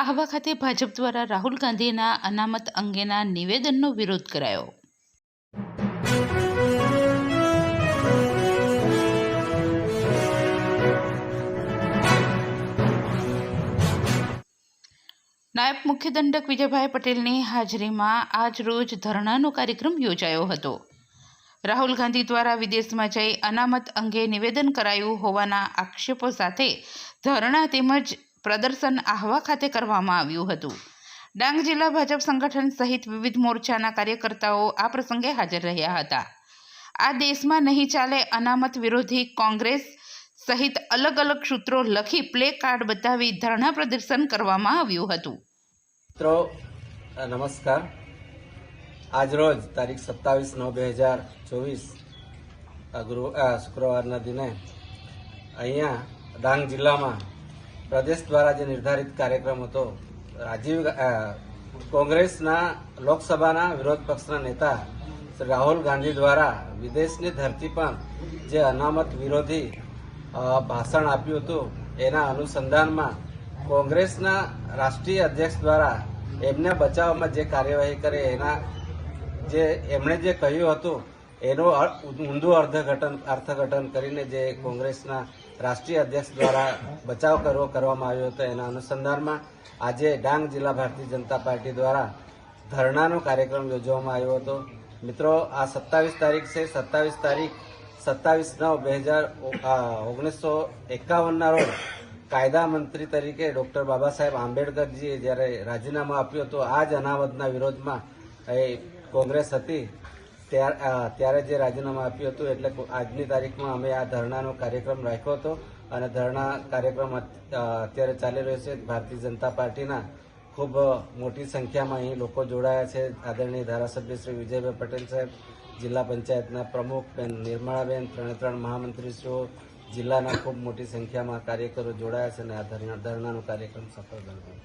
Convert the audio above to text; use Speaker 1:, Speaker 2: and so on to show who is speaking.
Speaker 1: આહવા ખાતે ભાજપ દ્વારા રાહુલ ગાંધીના અનામત અંગેના નિવેદનનો વિરોધ કરાયો. નાયબ મુખ્ય દંડક વિજયભાઈ પટેલની હાજરીમાં આજ રોજ ધરણાનો કાર્યક્રમ યોજાયો હતો. રાહુલ ગાંધી દ્વારા વિદેશમાં જઈ અનામત અંગે નિવેદન કરાયું હોવાના આક્ષેપો સાથે ધરણા તેમજ પ્રદર્શન આહવા ખાતે કરવામાં આવ્યું હતું. ડાંગ જિલ્લા ભાજપ સંગઠન સહિત વિવિધ મોરચાના કાર્યકર્તાઓ આ પ્રસંગે હાજર રહ્યા હતા. આ દેશમાં નહીં ચાલે અનામત વિરોધી કોંગ્રેસ સહિત અલગ અલગ સૂત્રો લખી પ્લે કાર્ડ બતાવી ધરણા પ્રદર્શન કરવામાં આવ્યું હતું.
Speaker 2: મિત્રો નમસ્કાર. આજરોજ તારીખ સત્તાવીસ નવ બે હજાર ચોવીસ ગુરુ શુક્રવારના દિને અહીંયા ડાંગ જિલ્લામાં પ્રદેશ દ્વારા જે નિર્ધારિત કાર્યક્રમ હતો, રાજીવ કોંગ્રેસના લોકસભાના વિરોધ પક્ષના નેતા શ્રી રાહુલ ગાંધી દ્વારા વિદેશની ધરતી પર જે અનામત વિરોધી ભાષણ આપ્યું હતું, એના અનુસંધાનમાં કોંગ્રેસના રાષ્ટ્રીય અધ્યક્ષ દ્વારા એમને બચાવવામાં જે કાર્યવાહી કરે, એના જે, એમણે જે કહ્યું હતું, એનું ઊંધું અર્થઘટન અર્થઘટન કરીને જે કોંગ્રેસના રાષ્ટ્રીય અધ્યક્ષ દ્વારા બચાવ કરવો કરવામાં આવ્યો હતો. એના અનુસંધાનમાં આજે ડાંગ જિલ્લા ભારતીય જનતા પાર્ટી દ્વારા ધરણાનો કાર્યક્રમ યોજવામાં આવ્યો હતો. મિત્રો, આ સત્તાવીસ તારીખ છે. સત્તાવીસ તારીખ સત્તાવીસ નવ બે હજાર ઓગણીસો એકાવનના રોજ કાયદા મંત્રી તરીકે ડોક્ટર બાબા સાહેબ આંબેડકરજીએ જ્યારે રાજીનામું આપ્યું હતું આ જ અનામતના વિરોધમાં એ કોંગ્રેસ હતી. ત્યાર- જે રાજીનામું આપ્યું હતું, એટલે આજની તારીખમાં અમે આ ધરણાનો કાર્યક્રમ રાખ્યો હતો. અને ધરણા કાર્યક્રમ અત્યારે ચાલી રહ્યો છે. ભારતીય જનતા પાર્ટીના ખૂબ મોટી સંખ્યામાં અહીં લોકો જોડાયા છે. આદરણીય ધારાસભ્ય શ્રી વિજયભાઈ પટેલ સાહેબ, જિલ્લા પંચાયતના પ્રમુખ બેન નિર્મળાબેન, ત્રણે ત્રણ મહામંત્રીશ્રીઓ, જિલ્લાના ખૂબ મોટી સંખ્યામાં કાર્યકરો જોડાયા છે અને આ ધરણાનો કાર્યક્રમ સફળ બન્યો.